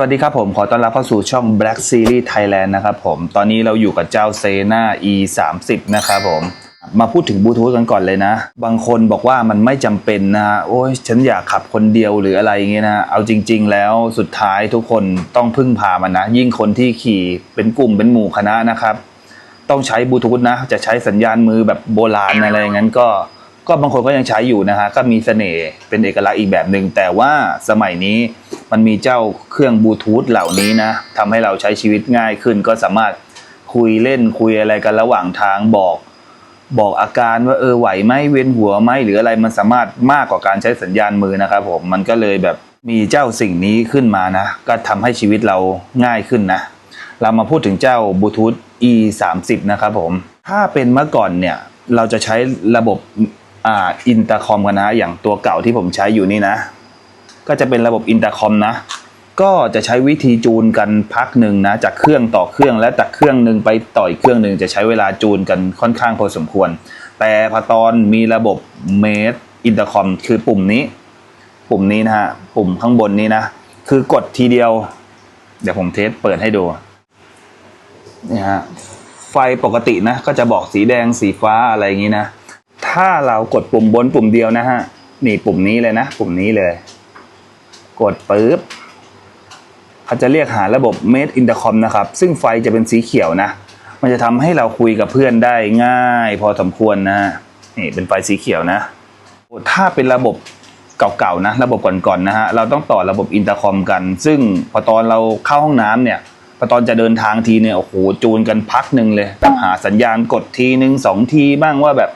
วัสดีครับผมขอต้อนรับเข้าสู่ช่อง Black Series Thailand นะครับผมตอนนี้เราอยู่กับเจ้าเซนา E 3 0นะครับผมมาพูดถึงบลูทูธกันก่อนเลยนะ บางคนบอกว่ามันไม่จำเป็นนะโอ้ยฉันอยากขับคนเดียวหรืออะไรอย่างเงี้ยนะเอาจริง ๆ แล้วสุดท้ายทุกคนต้องพึ่งพามันนะ ยิ่งคนที่ขี่เป็นกลุ่มเป็นหมู่คณะนะครับ ต้องใช้บลูทูธนะ จะใช้สัญญาณมือแบบโบราณอะไรอย่างนั้นก็ ก็บางคนก็ยังใช้อยู่นะฮะก็มีเสน่ห์เป็นเอกลักษณ์อีกแบบหนึ่งแต่ว่าสมัยนี้มันมีเจ้าเครื่องบลูทูธเหล่านี้นะทำให้เราใช้ชีวิตง่ายขึ้น ก็สามารถคุยเล่นคุยอะไรกันระหว่างทางบอก บอกอาการว่าเออไหวไหมเวียนหัวไหมหรืออะไรมันสามารถมากกว่าการใช้สัญญาณมือนะครับผมมันก็เลยแบบมีเจ้าสิ่งนี้ขึ้นมานะ ก็ทำให้ชีวิตเราง่ายขึ้นนะ เรามาพูดถึงเจ้าบลูทูธ e 3 0นะครับผม ถ้าเป็นเมื่อก่อนเนี่ย เราจะใช้ระบบ อ่าอินเตอร์คอมกันนะ อย่างตัวเก่าที่ผมใช้อยู่นี่นะ ก็จะเป็นระบบอินเตอร์คอมนะ ก็จะใช้วิธีจูนกันพักหนึ่งนะ จากเครื่องต่อเครื่องและจากเครื่องหนึ่งไปต่ออีกเครื่องหนึ่งจะใช้เวลาจูนกันค่อนข้างพอสมควร แต่พอตอนมีระบบเมดอินเตอร์คอมคือปุ่มนี้ ปุ่มนี้นะฮะปุ่มข้างบนนี้นะ คือกดทีเดียว เดี๋ยวผมเทสเปิดให้ดูนี่ฮะไฟปกตินะก็จะบอกสีแดงสีฟ้าอะไรอย่างนี้นะ ถ้าเรากดปุ่มบนปุ่มเดียวนะฮะนี่ปุ่มนี้เลยนะ ปุ่มนี้เลย กดปุ๊บเขาจะเรียกหาระบบ Made Intercom นะครับ ซึ่งไฟจะเป็นสีเขียวนะ มันจะทำให้เราคุยกับเพื่อนได้ง่าย พอสมควรนะนี่เป็นไฟสีเขียวนะ ถ้าเป็นระบบเก่าๆนะ ระบบก่อนๆนะฮะ เราต้องต่อระบบอินเตอร์คอมกัน ซึ่งพอตอนเราเข้าห้องน้ำเนี่ยพอตอนจะเดินทางทีเนี่ย โอ้โห จูนกันพักหนึ่งเลยแบบหาสัญญาณกดทีหนึ่งสองทีบ้างว่าแบบ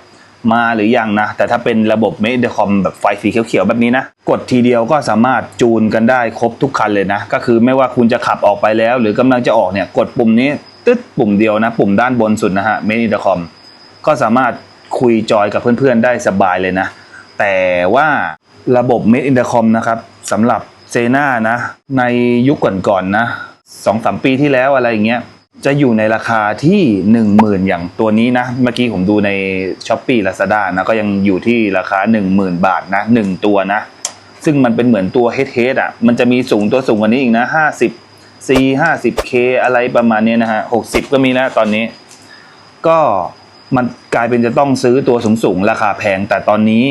มาหรือยังนะ แต่ถ้าเป็นระบบเมดคอมแบบไฟสีเขียวๆแบบนี้นะ กดทีเดียวก็สามารถจูนกันได้ครบทุกคันเลยนะ ก็คือไม่ว่าคุณจะขับออกไปแล้ว หรือกำลังจะออกเนี่ยกดปุ่มนี้ตึ๊ดปุ่มเดียวนะ ปุ่มด้านบนสุดนะฮะเมดคอมก็สามารถคุยจอยกับเพื่อนๆได้สบายเลยนะ แต่ว่าระบบ Made in the Com นะครับสำหรับเซนานะ ในยุคก่อนๆนะสองสามปีที่แล้วอะไรอย่างเงี้ย จะอยู่ในราคาที่หนึ่งหมื่นอย่างตัวนี้นะ เมื่อกี้ผมดูใน s h อ p e e Lazada นะก็ยังอยู่ที่ราคาหนึ่งหมื่นบาทนะหนึ่งตัวนะ ซึ่งมันเป็นเหมือนตัว Head Head อะมันจะมีสูงตัวสูงกว่านี้อีกนะห้าสิบ C ห้าสิบ K อะไรประมาณนี้นะฮะหกสิบก็มีแล้วตอนนี้ ก็มันกลายเป็นจะต้องซื้อตัวสูงๆราคาแพง แต่ตอนนี้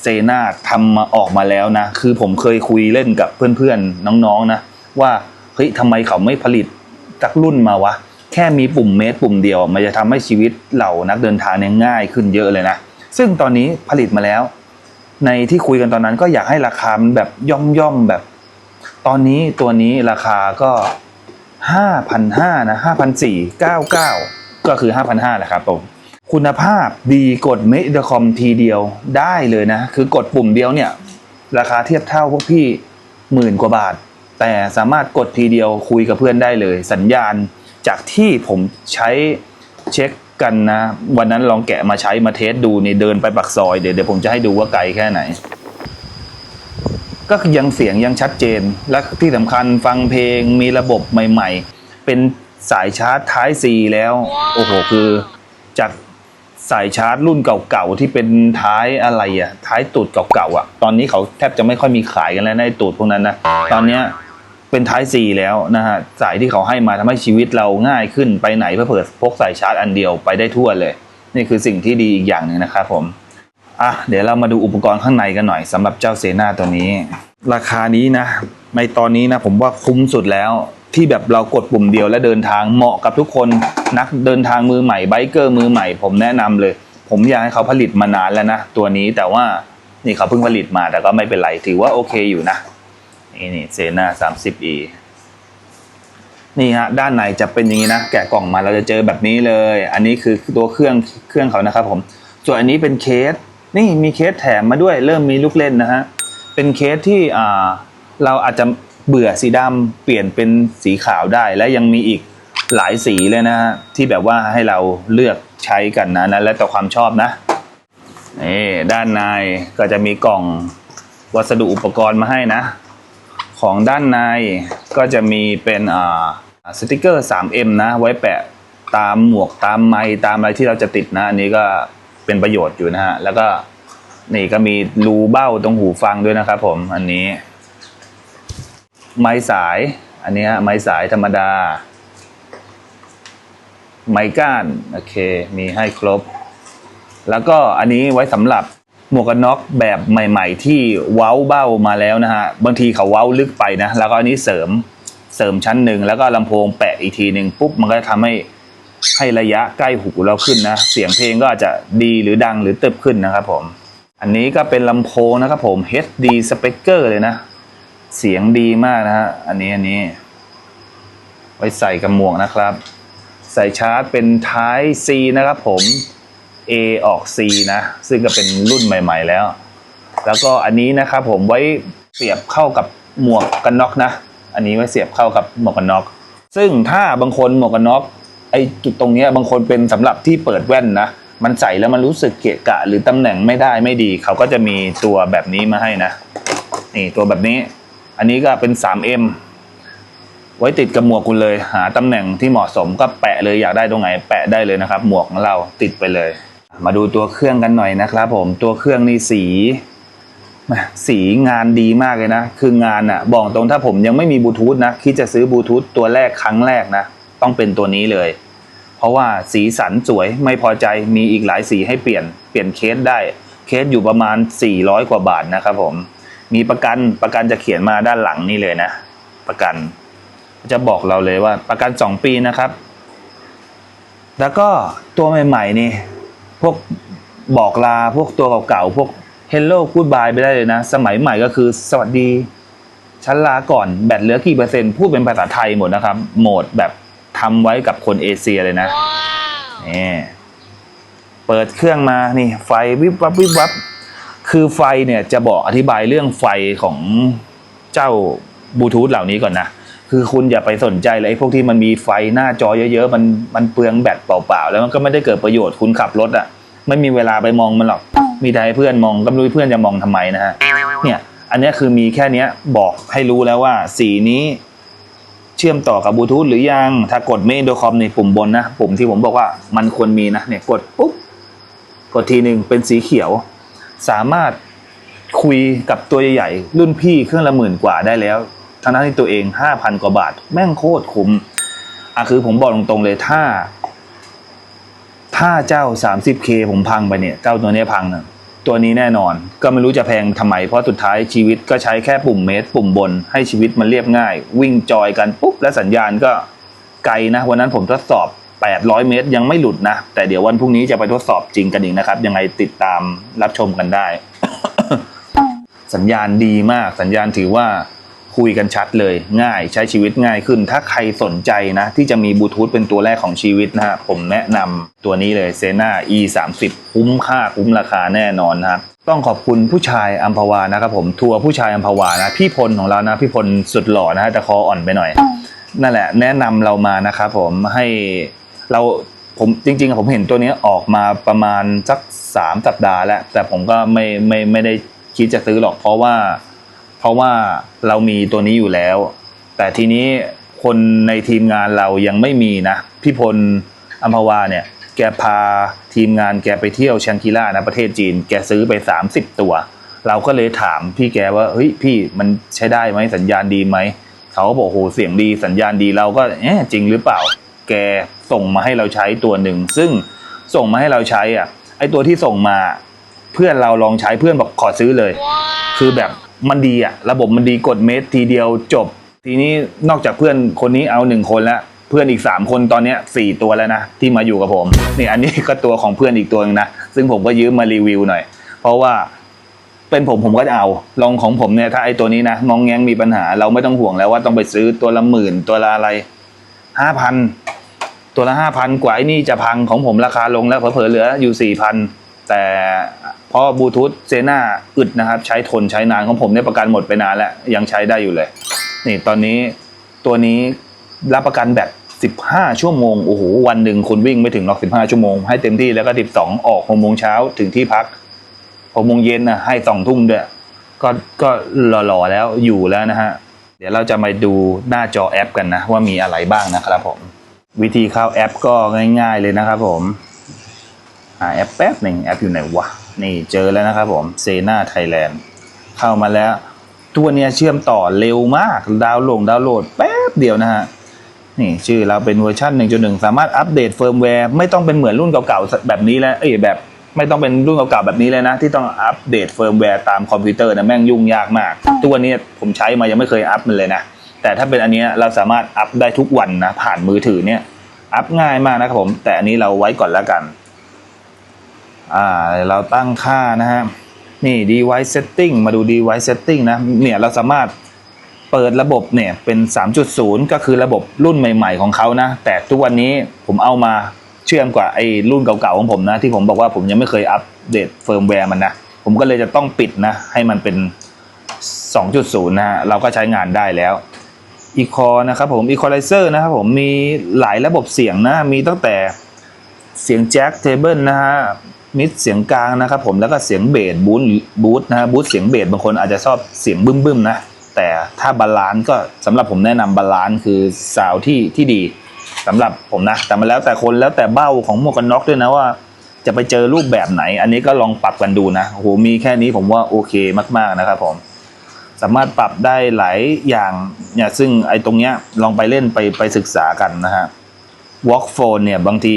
เซนาทำมาออกมาแล้วนะ คือผมเคยคุยเล่นกับเพื่อนๆ น้องๆนะว่าเฮ้ยทำไมเขาไม่ผลิต จากรุ่นมาวะ แค่มีปุ่มเมสปุ่มเดียว มันจะทำให้ชีวิตเหล่านักเดินทางเนี่ยง่ายขึ้นเยอะเลยนะ ซึ่งตอนนี้ผลิตมาแล้ว ในที่คุยกันตอนนั้นก็อยากให้ราคามันแบบย่อมๆแบบ ตอนนี้ตัวนี้ราคาก็ห้าพันห้านะห้าพันสี่เก้าเก้าก็คือห้าพันห้าแหละครับผมคุณภาพดีกดเมดคอมทีเดียวได้เลยนะ คือกดปุ่มเดียวเนี่ย ราคาเทียบเท่าพวกพี่หมื่นกว่าบาท แต่สามารถกดทีเดียวคุยกับเพื่อนได้เลย สัญญาณจากที่ผมใช้เช็คกันนะ วันนั้นลองแกะมาใช้มาเทสดูนี่เดินไปปักซอยเดี๋ยวเดี๋ยวผมจะให้ดูว่าไกลแค่ไหน ก็ยังเสียงยังชัดเจน และที่สำคัญฟังเพลงมีระบบใหม่ๆ เป็นสายชาร์จท้าย C แล้ว โอ้โหคือจากสายชาร์จรุ่นเก่าๆที่เป็นท้ายอะไรอะท้ายตูดเก่าๆอะตอนนี้เขาแทบจะไม่ค่อยมีขายกันแล้วในตูดพวกนั้นนะตอนเนี้ย เป็นท้าย C แล้วนะฮะสายที่เขาให้มาทำให้ชีวิตเราง่ายขึ้นไปไหนเพื่อเปิดพกสายชาร์จอันเดียวไปได้ทั่วเลย นี่คือสิ่งที่ดีอีกอย่างหนึ่งนะครับผมอะเดี๋ยวเรามาดูอุปกรณ์ข้างในกันหน่อยสำหรับเจ้าเซนาตัวนี้ ราคานี้นะ ในตอนนี้นะผมว่าคุ้มสุดแล้วที่แบบเรากดปุ่มเดียวและเดินทางเหมาะกับทุกคนนักเดินทางมือใหม่ไบเกอร์มือใหม่ ผมแนะนำเลย ผมอยากให้เขาผลิตมานานแล้วนะ ตัวนี้แต่ว่านี่เขาเพิ่งผลิตมาแต่ก็ไม่เป็นไรถือว่าโอเคอยู่นะ นี่นี่เซนาสามสิบอีนี่ฮะด้านในจะเป็นอย่างนี้นะ แกะกล่องมาเราจะเจอแบบนี้เลย อันนี้คือตัวเครื่องเครื่องเขานะครับผมส่วนอันนี้เป็นเคส นี่มีเคสแถมมาด้วย เริ่มมีลูกเล่นนะฮะเป็นเคสที่อ่าเราอาจจะเบื่อสีดำเปลี่ยนเป็นสีขาวได้และยังมีอีกหลายสีเลยนะฮะที่แบบว่าให้เราเลือกใช้กันนะนะแล้วแต่อความชอบนะนี่ด้านในก็จะมีกล่องวัสดุอุปกรณ์มาให้นะ ของด้านในก็จะมีเป็นสติกเกอร์ 3M นะ ไว้แปะตามหมวกตามไม้ตามอะไรที่เราจะติดนะ อันนี้ก็เป็นประโยชน์อยู่นะฮะ แล้วก็นี่ก็มีรูเบ้าตรงหูฟังด้วยนะครับผม อันนี้ ไม้สาย อันนี้ฮะไม้สายธรรมดา ไม้ก้าน โอเค มีให้ครบ แล้วก็อันนี้ไว้สำหรับ หมวกกันน็อกแบบใหม่ ๆ ที่เว้าเบ้ามาแล้วนะฮะบางทีเขาเว้าลึกไปนะ แล้วก็อันนี้เสริมเสริมชั้นหนึ่งแล้วก็ลำโพงแปะอีกทีหนึ่งปุ๊บมันก็จะทำให้ให้ระยะใกล้หูเราขึ้นนะ เสียงเพลงก็อาจจะดีหรือดังหรือเตึบขึ้นนะครับผม อันนี้ก็เป็นลำโพงนะครับผม HD speaker เลยนะ เสียงดีมากนะฮะอันนี้อันนี้ ไว้ใส่กับหมวกนะครับ ใส่ชาร์จเป็น Type C นะครับผม A ออก C นะ ซึ่งก็เป็นรุ่นใหม่ ๆ แล้ว แล้วก็อันนี้นะครับผมไว้เสียบเข้ากับหมวกกันน็อกนะ อันนี้ไว้เสียบเข้ากับหมวกกันน็อก ซึ่งถ้าบางคนหมวกกันน็อกไอจุดตรงนี้บางคนเป็นสำหรับที่เปิดแว่นนะ มันใส่แล้วมันรู้สึกเกะกะ หรือตำแหน่งไม่ได้ไม่ดี เขาก็จะมีตัวแบบนี้มาให้นะ นี่ตัวแบบนี้ อันนี้ก็เป็น 3M ไว้ติดกับหมวกคุณเลย หาตำแหน่งที่เหมาะสมก็แปะเลยอยากได้ตรงไหน แปะได้เลยนะครับ หมวกของเราติดไปเลย มาดูตัวเครื่องกันหน่อยนะครับผมตัวเครื่องนี่สีสีงานดีมากเลยนะ คืองานอะบอกตรงถ้าผมยังไม่มีบลูทูธนะคิดจะซื้อบลูทูธตัวแรกครั้งแรกนะ ต้องเป็นตัวนี้เลย เพราะว่าสีสันสวยไม่พอใจมีอีกหลายสีให้เปลี่ยนเปลี่ยนเคสได้เคสอยู่ประมาณ 400 กว่าบาทนะครับผมมีประกันประกันจะเขียนมาด้านหลังนี่เลยนะ ประกัน จะบอกเราเลยว่าประกัน 2 ปีนะครับ แล้วก็ตัวใหม่ๆนี่ พวกบอกลาพวกตัวเก่าๆพวก Hello Goodbye ไปได้เลยนะ สมัยใหม่ก็คือสวัสดีชั้นลาก่อนแบตเหลือกี่เปอร์เซ็นต์พูดเป็นภาษาไทยหมดนะครับ โหมดแบบทำไว้กับคนเอเชียเลยนะนี่เปิดเครื่องมานี่ ไฟวิบวับวิบวับคือไฟเนี่ยจะบอกอธิบายเรื่องไฟของเจ้าบลูทูธเหล่านี้ก่อนนะ คือคุณอย่าไปสนใจเลยไอ้พวกที่มันมีไฟหน้าจอเยอะๆ มันมันเปลืองแบตเปล่าๆ แล้วมันก็ไม่ได้เกิดประโยชน์คุณขับรถอะ่ะ ไม่มีเวลาไปมองมันหรอก มีแต่ให้เพื่อนมองก็ไม่รู้เพื่อนจะมองทำไมนะฮะ เนี่ย อันนี้คือมีแค่เนี้ยบอกให้รู้แล้วว่าสีนี้ เชื่อมต่อกับบลูทูธหรือยัง ถ้ากดเมนโดคอมในปุ่มบนนะ ปุ่มที่ผมบอกว่ามันควรมีนะ เนี่ยกดปุ๊บ กดทีหนึ่งเป็นสีเขียว สามารถคุยกับตัวใหญ่ๆรุ่นพี่เครื่องละหมื่นกว่าได้แล้ว ทั้งนั้นที่ตัวเองห้าพันกว่าบาท แม่งโคตรคุ้มอะคือผมบอกตรงๆเลยถ้า ถ้าเจ้า 30k ผมพังไปเนี่ย เจ้าตัวเนี้ยพังนะตัวนี้แน่นอน ก็ไม่รู้จะแพงทำไม เพราะสุดท้ายชีวิตก็ใช้แค่ปุ่มเมสปุ่มบน ให้ชีวิตมันเรียบง่าย วิ่งจอยกันปุ๊บ และสัญญาณก็ไกลนะ วันนั้นผมทดสอบ 800 เมตรยังไม่หลุดนะ แต่เดี๋ยววันพรุ่งนี้จะไปทดสอบจริงกันอีกนะครับ ยังไงติดตามรับชมกันได้ สัญญาณดีมาก สัญญาณถือว่า คุยกันชัดเลยง่ายใช้ชีวิตง่ายขึ้น ถ้าใครสนใจนะ ที่จะมีบลูทูธเป็นตัวแรกของชีวิตนะฮะผมแนะนำตัวนี้เลยเซน่า e 3 0คุ้มค่าคุ้มราคาแน่นอนนะครับต้องขอบคุณผู้ชายอัมพวานะครับผมทัวร์ผู้ชายอัมพวานะพี่พลของเรานะพี่พลสุดหล่อนะฮะแต่คออ่อนไปหน่อย นั่นแหละ แนะนำเรามานะครับผมให้เราผมจริงๆผมเห็นตัวนี้ออกมาประมาณสักสามสัปดาห์แล้ว แต่ผมก็ไม่ไม่ไม่ได้คิดจะซื้อหรอกเพราะว่า ราะว่าเรามีตัวนี้อยู่แล้ว แต่ทีนี้คนในทีมงานเรายังไม่มีนะพี่พลอัมพวาเนี่ย แกพาทีมงานแกไปเที่ยวชังกิล่านะประเทศจีน แกซื้อไป 30 ตัว เราก็เลยถามพี่แกว่าเฮ้ยพี่มันใช้ได้ไหมสัญญาณดีไหมเขาก็บอกโหเสียงดีสัญญาณดีเราก็เอ๊ะจริงหรือเปล่า แกส่งมาให้เราใช้ตัวหนึ่ง ซึ่งส่งมาให้เราใช้อะไอตัวที่ส่งมา เพื่อนเราลองใช้เพื่อนบอกขอซื้อเลย คือแบบ มันดีอะระบบมันดีกดเมสทีเดียวจบ ทีนี้นอกจากเพื่อนคนนี้เอาหนึ่งคนแล้วเพื่อนอีกสามคนตอนเนี้ยสี่ตัวแล้วนะ ที่มาอยู่กับผมนี่อันนี้ก็ตัวของเพื่อนอีกตัวนึงนะ ซึ่งผมก็ยืมมารีวิวหน่อย เพราะว่าเป็นผมผมก็จะเอาลองของผมเนี่ยถ้าไอตัวนี้นะงองแงงมีปัญหา เราไม่ต้องห่วงแล้วว่าต้องไปซื้อตัวละหมื่นตัวละอะไรห้าพันตัวละห้าพันกว่าไอ้นี่จะพังของผมราคาลงแล้วเผลอเหลืออยู่สี่พัน แต่เพราะบลูทูธเซน่าอึดนะครับ ใช้ทนใช้นานของผมเนี่ยประกันหมดไปนานแล้ว ยังใช้ได้อยู่เลย นี่ตอนนี้ตัวนี้รับประกันแบบ15 ชั่วโมง โอ้โห วันหนึ่งคุณวิ่งไม่ถึงหรอก 15 ชั่วโมง ให้เต็มที่แล้วก็ 12 ออก6โมงเช้าถึงที่พักหกโมงเย็นนะให้สองทุ่มด้วย ก็ก็หล่อๆแล้วอยู่แล้วนะฮะ เดี๋ยวเราจะมาดูหน้าจอแอปกันนะ ว่ามีอะไรบ้างนะครับผม วิธีเข้าแอปก็ง่าย ๆเลยนะครับผม หาแอปแป๊บหนึ่งแอปอยู่ไหนวะ นี่เจอแล้วนะครับผมเซนาไทยแลนด์เข้ามาแล้ว ตัวเนี้ยเชื่อมต่อเร็วมากดาวน์โหลดดาวน์โหลดแป๊บเดียวนะฮะนี่ชื่อเราเป็นเวอร์ชัน1.1 สามารถอัปเดตเฟิร์มแวร์ไม่ต้องเป็นเหมือนรุ่นเก่าๆแบบนี้แล้วเอ้ยแบบไม่ต้องเป็นรุ่นเก่าๆแบบนี้เลยนะ ที่ต้องอัปเดตเฟิร์มแวร์ตามคอมพิวเตอร์นะแม่งยุ่งยากมาก ตัวนี้ผมใช้มายังไม่เคยอัปมันเลยนะ แต่ถ้าเป็นอันนี้เราสามารถอัปได้ทุกวันนะ ผ่านมือถือเนี่ย อัพง่ายมากนะครับผม แต่อันนี้เราไว้ก่อนแล้วกัน อ่าเราตั้งค่านะฮะนี่ device setting มาดู device setting นะเนี่ยเราสามารถเปิดระบบเนี่ยเป็น 3.0 ก็คือระบบรุ่นใหม่ ๆ ของเขานะ แต่ทุกวันนี้ผมเอามาเชื่อมกว่าไอ้รุ่นเก่าๆของผมนะ ที่ผมบอกว่าผมยังไม่เคยอัปเดตเฟิร์มแวร์มันนะ ผมก็เลยจะต้องปิดนะ ให้มันเป็น 2.0 นะฮะเราก็ใช้งานได้แล้วอีคอนะครับผมอีคอไลเซอร์นะครับผมมีหลายระบบเสียงนะ มีตั้งแต่เสียงแจ็คเทเบิลนะฮะ มิดเสียงกลางนะครับผมแล้วก็เสียงเบสบูทบูทนะบูทเสียงเบสบางคนอาจจะชอบเสียงบึ้มบึ้มๆนะแต่ถ้าบาลานซ์ก็สำหรับผมแนะนำบาลานซ์คือซาวที่ที่ดีสำหรับผมนะ แต่มันแล้วแต่คนแล้วแต่เบ้าของหมวกกันน็อกด้วยนะว่า จะไปเจอรูปแบบไหน อันนี้ก็ลองปรับกันดูนะโอ้โหมีแค่นี้ผมว่าโอเคมาก ๆนะครับผมสามารถปรับได้หลายอย่างเนี่ยซึ่งไอ้ตรงเนี้ยลองไปเล่นไปไปศึกษากันนะฮะ walk phone เนี่ยบางที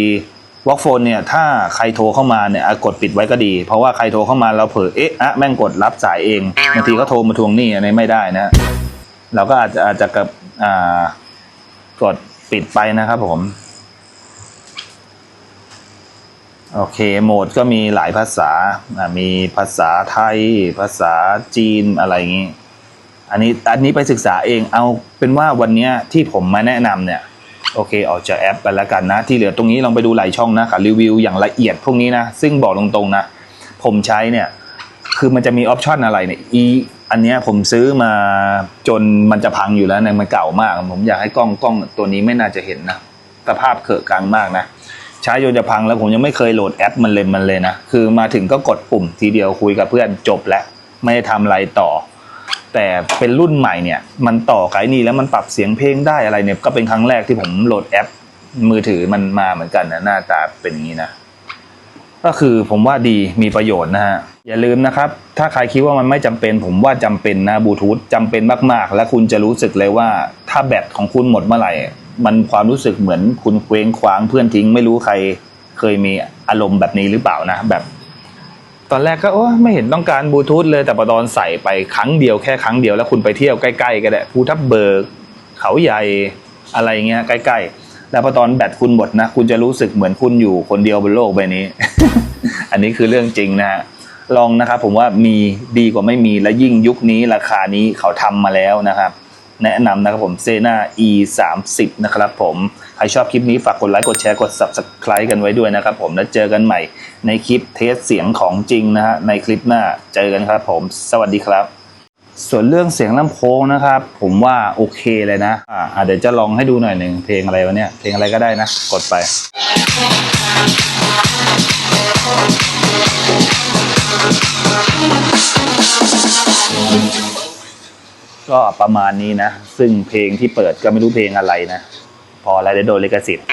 walk phone เนี่ยถ้าใครโทรเข้ามาเนี่ยอะกดปิดไว้ก็ดี เพราะว่าใครโทรเข้ามาเราเผลอเอ๊ะอะแม่งกดรับสายเองบางทีก็โทรมาทวงหนี้อันนี้ไม่ได้นะเราก็อาจจะอาจจะกับอ่ากดปิดไปนะครับผมโอเคโหมดก็มีหลายภาษาอะมีภาษาไทย ภาษาจีนอะไรอย่างนี้ อันนี้อันนี้ไปศึกษาเองเอาเป็นว่าวันเนี้ยที่ผมมาแนะนำเนี่ย โอเคออกจากแอปไปแล้วกันนะ ที่เหลือตรงนี้ลองไปดูหลายช่องนะค่ะรีวิวอย่างละเอียดพวกนี้นะ ซึ่งบอกตรงๆนะ ผมใช้เนี่ย คือมันจะมีออปชันอะไรเนี่ยอีอันเนี้ยผมซื้อมาจนมันจะพังอยู่แล้วเนี่ยมันเก่ามาก ผมอยากให้กล้องกล้องตัวนี้ไม่น่าจะเห็นนะสภาพเขอะกลางมากนะ ใช้จนจะพังแล้วผมยังไม่เคยโหลดแอปมันเลยมันเลยนะ คือมาถึงก็กดปุ่มทีเดียวคุยกับเพื่อนจบแล้ว ไม่ได้ทำอะไรต่อ แต่เป็นรุ่นใหม่เนี่ยมันต่อไกด์นี่แล้วมันปรับเสียงเพลงได้อะไรเนี่ยก็เป็นครั้งแรกที่ผมโหลดแอป มือถือมันมาเหมือนกันนะหน้าตาเป็นอย่างนี้นะ ก็คือผมว่าดีมีประโยชน์นะฮะอย่าลืมนะครับ ถ้าใครคิดว่ามันไม่จำเป็น ผมว่าจำเป็นนะบลูทูธจำเป็นมากๆ และคุณจะรู้สึกเลยว่า ถ้าแบตของคุณหมดเมื่อไหร่ มันความรู้สึกเหมือนคุณเคว้งคว้างเพื่อนทิ้ง ไม่รู้ใครเคยมีอารมณ์แบบนี้หรือเปล่านะแบบ ตอนแรกก็โอ้ไม่เห็นต้องการบลูทูธเลยแต่พอตอนใส่ไปครั้งเดียวแค่ครั้งเดียวแล้วคุณไปเที่ยวใกล้ๆก็ได้ภูทับเบิก เขาใหญ่อะไรเงี้ยใกล้ๆ แล้วพอตอนแบตคุณหมดนะ คุณจะรู้สึกเหมือนคุณอยู่คนเดียวบนโลกใบนี้ อันนี้คือเรื่องจริงนะฮะลองนะครับผมว่ามีดีกว่าไม่มีและยิ่งยุคนี้ราคานี้เขาทำมาแล้วนะครับ แนะนำนะครับผมเซนา e 3 0นะครับผม ใครชอบคลิปนี้ฝากกดไลค์กดแชร์กด subscribe กันไว้ด้วยนะครับผมแล้วเจอกันใหม่ในคลิปเทสเสียงของจริงนะฮะในคลิปหน้าเจอกันครับผมสวัสดีครับส่วนเรื่องเสียงลำโพงนะครับ ผมว่าโอเคเลยนะอ่าเดี๋ยวจะลองให้ดูหน่อยหนึ่งเพลงอะไรวะเนี่ยเพลงอะไรก็ได้นะ กดไป ก็ประมาณนี้นะ ซึ่งเพลงที่เปิดก็ไม่รู้เพลงอะไรนะ พอแล้วเดี๋ยวโดนลิขสิทธิ์